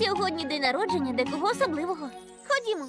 Сьогодні день народження декого особливого. Ходімо.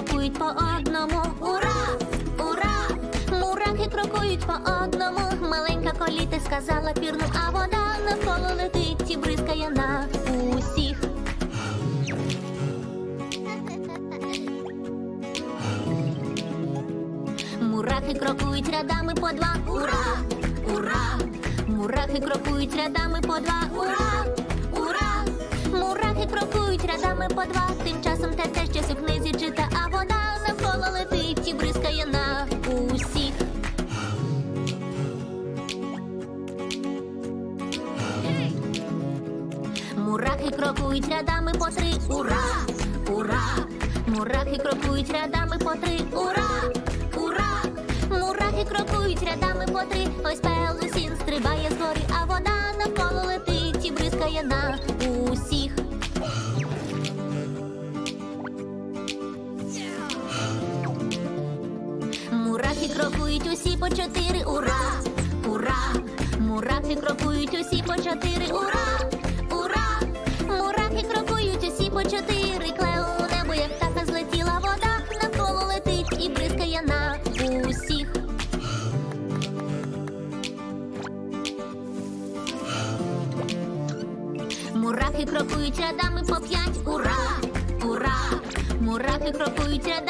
крокують по одному. Ура! Ура! Мурахи крокують по одному. Маленька коліти сказала пірну, а вода навколо летить і бризкає на усіх. Мурахи крокують рядами по два. Ура! Ура! Мурахи крокують рядами по два. Ура! Ура! Мурахи крокують рядами по два. Тим часом те, те, що в книзі крокують рядами по три. Ура! Ура! Мурахи крокують рядами по три. Ура! Ура! Мурахи крокують рядами по три. Ось пелусін стрибає з а вода навколо летить і бризкає на усіх. Мурахи крокують усі по чотири. Ура! Ура! Мурахи крокують усі по чотири. Ура! Крокують рядами по п'ять. Ура! Ура! Мурахи крокують рядами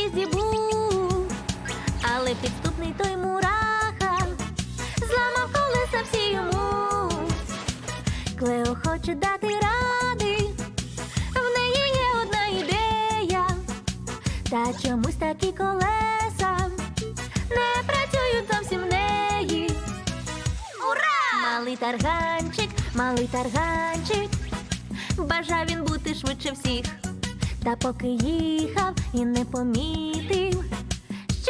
був, але той мураха зламав колеса всі йому. Клео хоче дати ради, в неї є одна ідея, та чомусь такі колеса не працюють зовсім в неї. Ура! Малий тарганчик, малий тарганчик, бажав він бути швидше всіх. Та поки їхав і не помітив,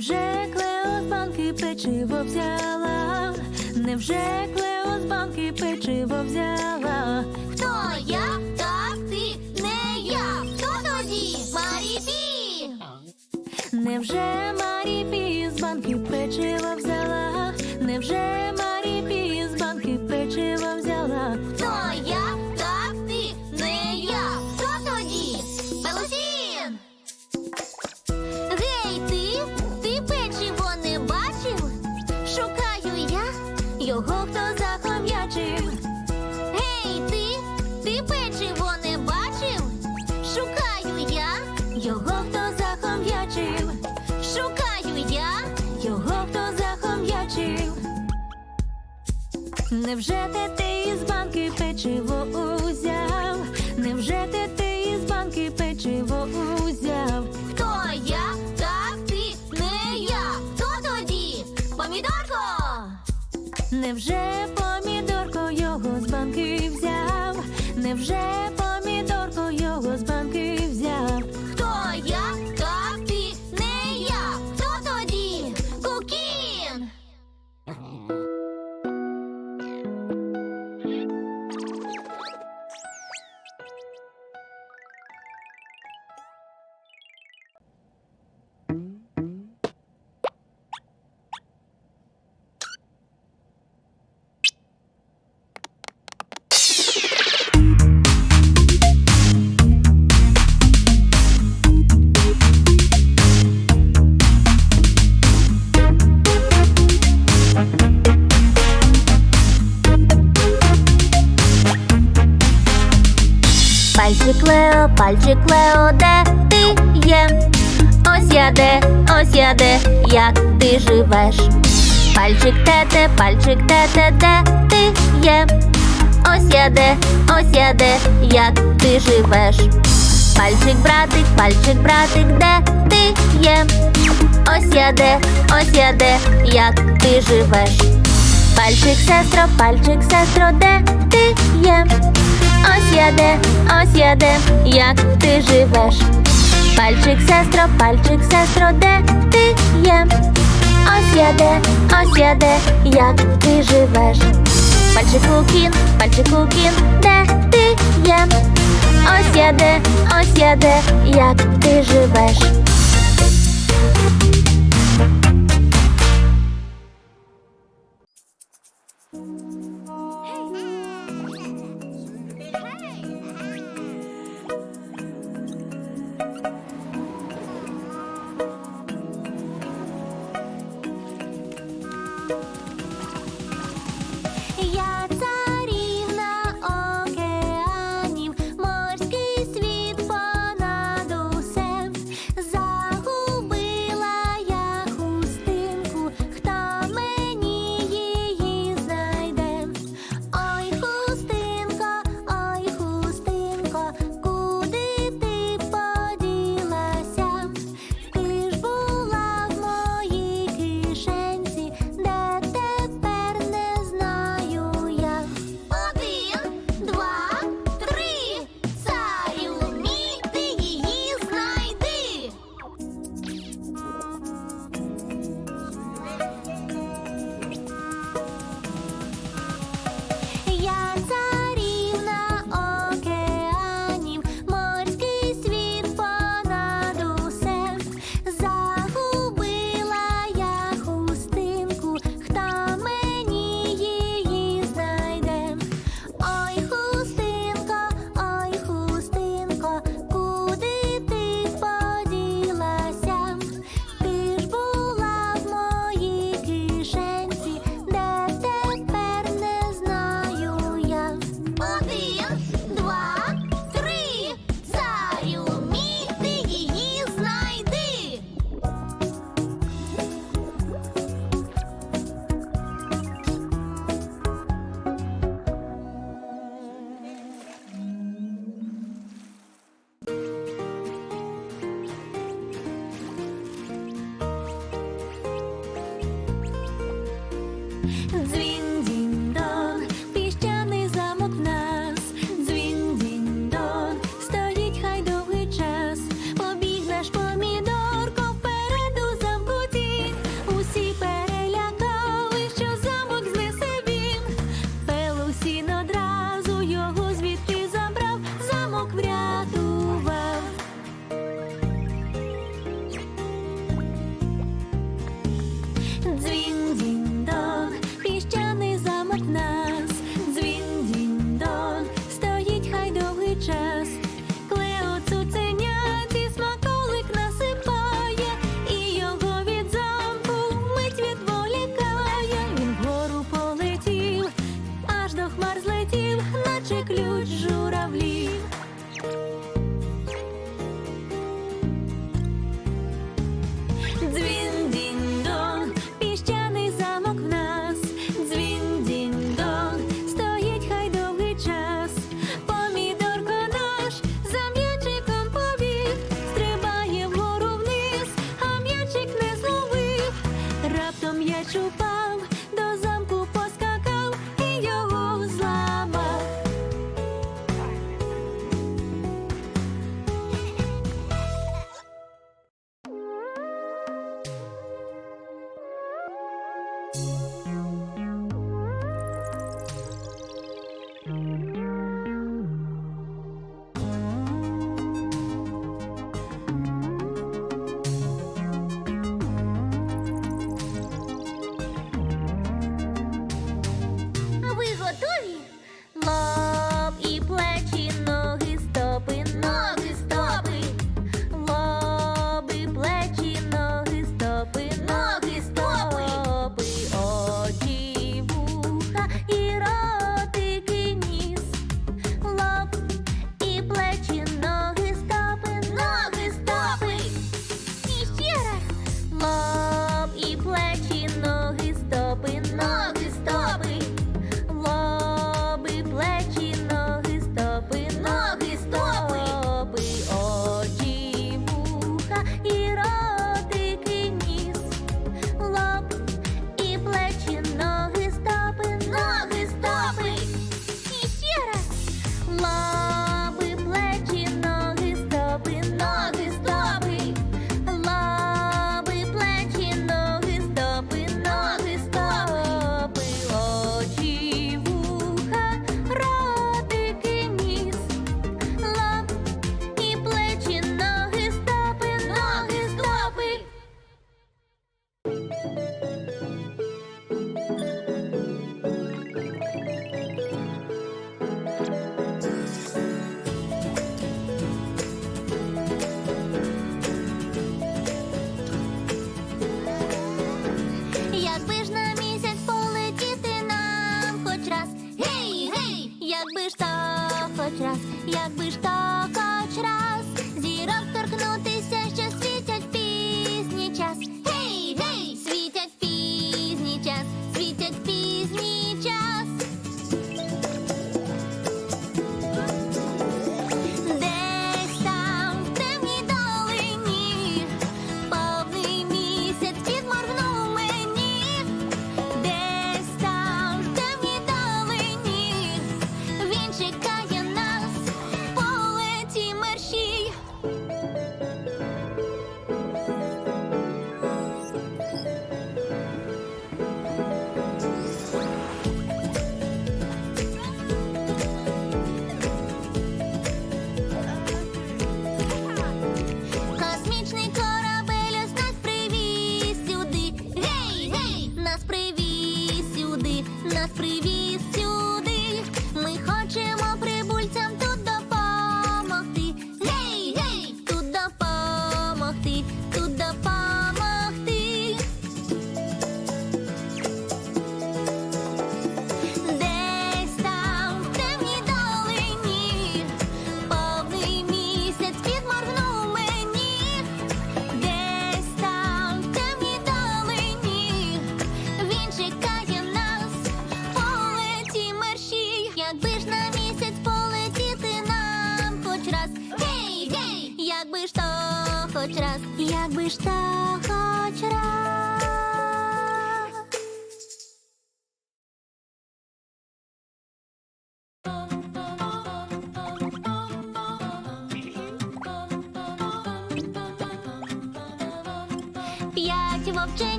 Невже Клео з банки печиво взяла? Невже Клео з банки печиво взяла? Хто я? Так, ти, не я. Хто тоді? Маріпі! Невже Марі Пі з банки печиво взяла? Невже Невже те ти із банки печиво узяв? Невже те ти із банки печиво узяв? Хто я? Так ти не я. Хто тоді? Помідорко! Невже помідорко його з банки взяв? Невже Пальчик Лео, пальчик Лео, де ти є? Ось я де, ось я де, як ти живеш? Пальчик тете, пальчик тете, де ти є? ось я де, ось я де, як ти живеш. Пальчик, братик, пальчик, братик, де ти є? Ось я де, ось я де, як ти живеш. Пальчик, сестро, пальчик, сестро, де ти є? Ось я де, ось я де, як ти живеш. Пальчик, сестро, пальчик, сестро, де ти є? Ось я де, ось я де, як ти живеш. Пальчику кін, пальчику кін, де ти є? Ось я де, ось я де, як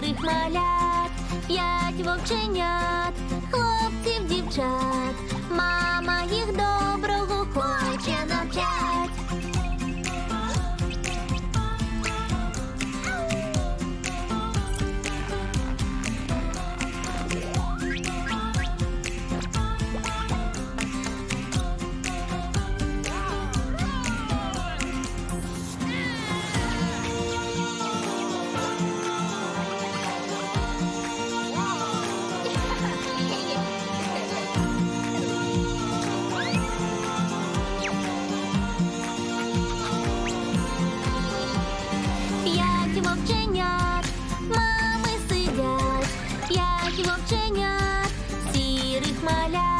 чотирих малят, п'ять вовченят, хлопців, дівчат. малят.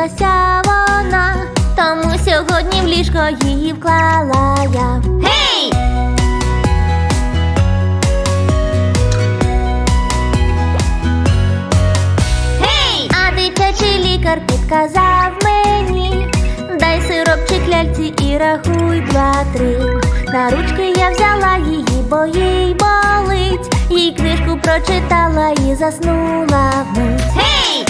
Застудилася вона. Тому сьогодні в ліжко її вклала я. Гей! Гей! А дитячий лікар підказав мені. Дай сиропчик ляльці і рахуй два-три. На ручки я взяла її, бо їй болить. Їй книжку прочитала і заснула вмить. Гей!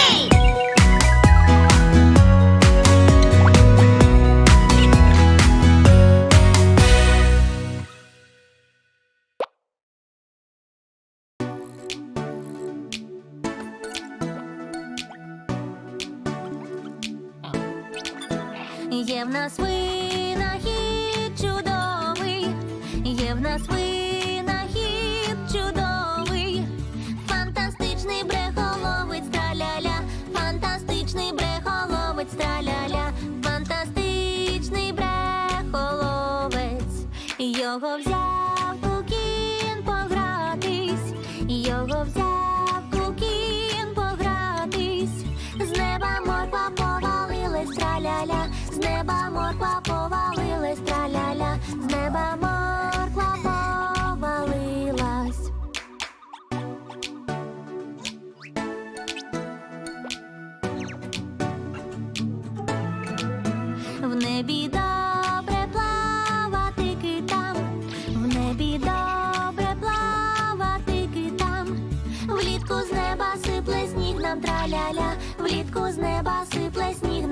Є в нас винахід чудовий, є в нас винахід чудовий, фантастичний брехоловець траляля, фантастичний брехоловець траляля,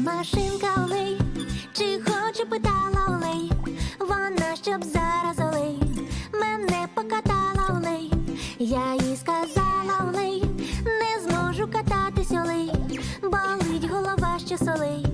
машинка олей, чи хоче питала олей, вона щоб зараз олей, мене покатала олей, я їй сказала олей, не зможу кататись олей, болить голова що солей,